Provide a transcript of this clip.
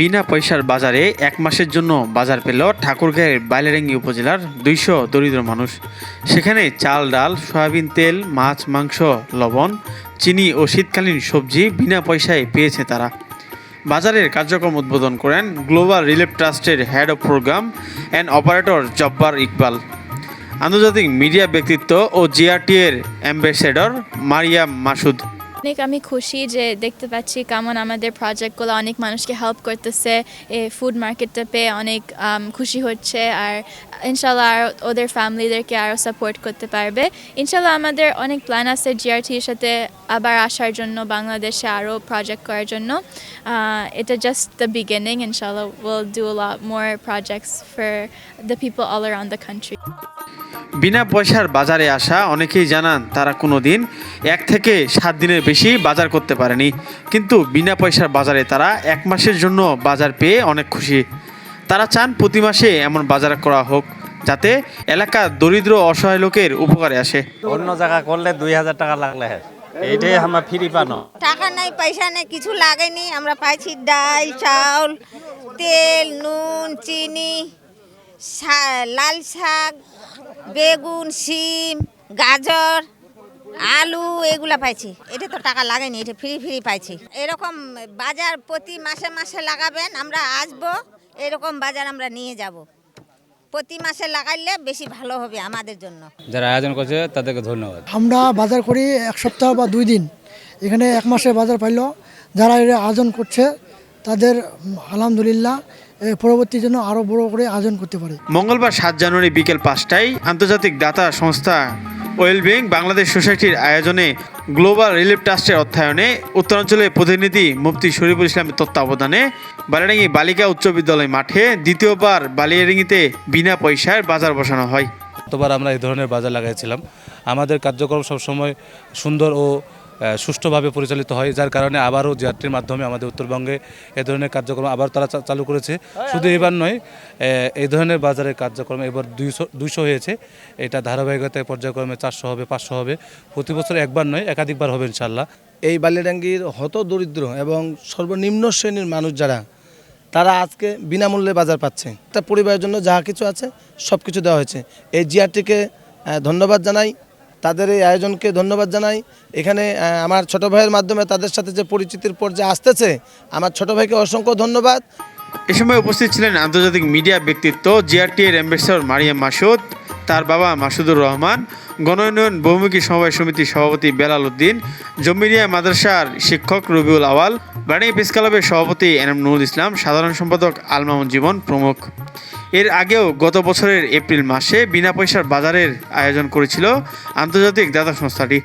বিনা পয়সার বাজারে এক মাসের জন্য বাজার পেল ঠাকুরগাঁয়ের বাইলেরেঙ্গি উপজেলার দুইশো দরিদ্র মানুষ। সেখানে চাল, ডাল, সয়াবিন তেল, মাছ, মাংস, লবণ, চিনি ও শীতকালীন সবজি বিনা পয়সায় পেয়েছে তারা। বাজারের কার্যক্রম উদ্বোধন করেন গ্লোবাল রিলিফ ট্রাস্টের head of programme and operator Jabbar Iqbal. আন্তর্জাতিক মিডিয়া ব্যক্তিত্ব ও জিআরটি এর অ্যাম্বাসেডর মারিয়াম মাসুদ। অনেক আমি খুশি যে দেখতে পাচ্ছি কেমন আমাদের প্রজেক্টগুলো অনেক মানুষকে হেল্প করতেছে এই ফুড মার্কেটটা পেয়ে অনেক খুশি হচ্ছে আর ইনশাল্লাহ আর ওদের ফ্যামিলিদেরকে আরও সাপোর্ট করতে পারবে। ইনশাল্লাহ আমাদের অনেক প্ল্যান আছে জিআরটির সাথে আবার আসার জন্য, বাংলাদেশে আরও প্রজেক্ট করার জন্য। এটা জাস্ট দ্য বিগিনিং ইনশাল্লাহ will do more projects for the people all around the country. বিনা পয়সার বাজারে আসা অনেকেই জানান তারা কোনো দিন এক থেকে সাত দিনের বেশি বাজার করতে পারেনি। কিন্তু বিনা পয়সার বাজারে তারা এক মাসের জন্য বাজার পেয়ে অনেক খুশি। তারা চান প্রতি মাসে এমন বাজার করা হোক যাতে এলাকার দরিদ্র অসহায় লোকের উপকারে আসে। অন্য জায়গা করলে দুই হাজার টাকা লাগলে হয়। এইটাই আমার ফ্রি পানো। টাকা নাই পয়সা নেই কিছু লাগেনি। আমরা পাইছি ডাল চাউল তেল নুন চিনি লাল শাক বেগুন শিম গাজর আলু এগুলা পাইছি। এটা তো টাকা লাগেনি এটা ফ্রি ফ্রি পাইছি। এরকম বাজার প্রতি মাসে মাসে লাগাবেন আমরা আসব এরকম বাজার আমরা নিয়ে যাব। প্রতি মাসে লাগাইলে বেশি ভালো হবে আমাদের জন্য। যারা আয়োজন করছে তাদেরকে ধন্যবাদ। আমরা বাজার করি এক সপ্তাহ বা দুই দিন। এখানে এক মাসের বাজার পাইল। যারা এর আয়োজন করছে তাদের আলহামদুলিল্লাহ পরবর্তী জন্য আরও বড় করে আয়োজন করতে পারে। মঙ্গলবার সাত জানুয়ারি বিকেল পাঁচটায় আন্তর্জাতিক দাতা সংস্থা ওয়েল ওয়েলবিং বাংলাদেশ সোসাইটির আয়োজনে গ্লোবাল রিলিফ ট্রাস্টের অর্থায়নে উত্তরাঞ্চলের প্রতিনিধি মুফতি শরীফুল ইসলামের তত্ত্বাবধানে বালিয়াডাঙ্গি বালিকা উচ্চ বিদ্যালয় মাঠে দ্বিতীয়বার বালিয়াডাঙ্গিতে বিনা পয়সায় বাজার বসানো হয়। গতবার আমরা এই ধরনের বাজার লাগাইছিলাম। আমাদের কার্যক্রম সবসময় সুন্দর ও সুষ্ঠুভাবে পরিচালিত হয়, যার কারণে আবারও জিআরটির মাধ্যমে আমাদের উত্তরবঙ্গে এ ধরনের কার্যক্রম আবার তারা চালু করেছে। শুধু এবার নয় এই ধরনের বাজারের কার্যক্রম এবার দুইশো দুইশো হয়েছে। এটা ধারাবাহিকতায় পর্যায়ক্রমে চারশো হবে, পাঁচশো হবে। প্রতি বছর একবার নয়, একাধিকবার হবে ইনশাল্লাহ এই বালিয়াডাঙ্গির হত দরিদ্র এবং সর্বনিম্ন শ্রেণির মানুষ যারা, তারা আজকে বিনামূল্যে বাজার পাচ্ছে। তার পরিবারের জন্য যা কিছু আছে সব কিছু দেওয়া হয়েছে। এই জিআরটিকে ধন্যবাদ জানাই। তাদের এই আয়োজনকে ধন্যবাদ জানাই। এখানে আমার ছোট ভাইয়ের মাধ্যমে তাদের সাথে যে পরিচিতির পর্যায়ে আসতেছে, আমার ছোট ভাইকে অসংখ্য ধন্যবাদ। এ সময় উপস্থিত ছিলেন আন্তর্জাতিক মিডিয়া ব্যক্তিত্ব জিআরটি এর অ্যাম্বাসেডর মারিয়াম মাসুদ, তার বাবা মাসুদুর রহমান গণোন্নয়ন বহুমুখী সমবায় সমিতির সভাপতি বেলাল উদ্দিন, জমিরিয়া মাদ্রাসার শিক্ষক রবিউল আওয়াল, বাণী প্রেস ক্লাবের সভাপতি এনএম নুরুল ইসলাম, সাধারণ সম্পাদক আলমামুন জীবন প্রমুখ। এর আগেও গত বছরের এপ্রিল মাসে বিনা পয়সার বাজারের আয়োজন করেছিল আন্তর্জাতিক দাতা সংস্থাটি।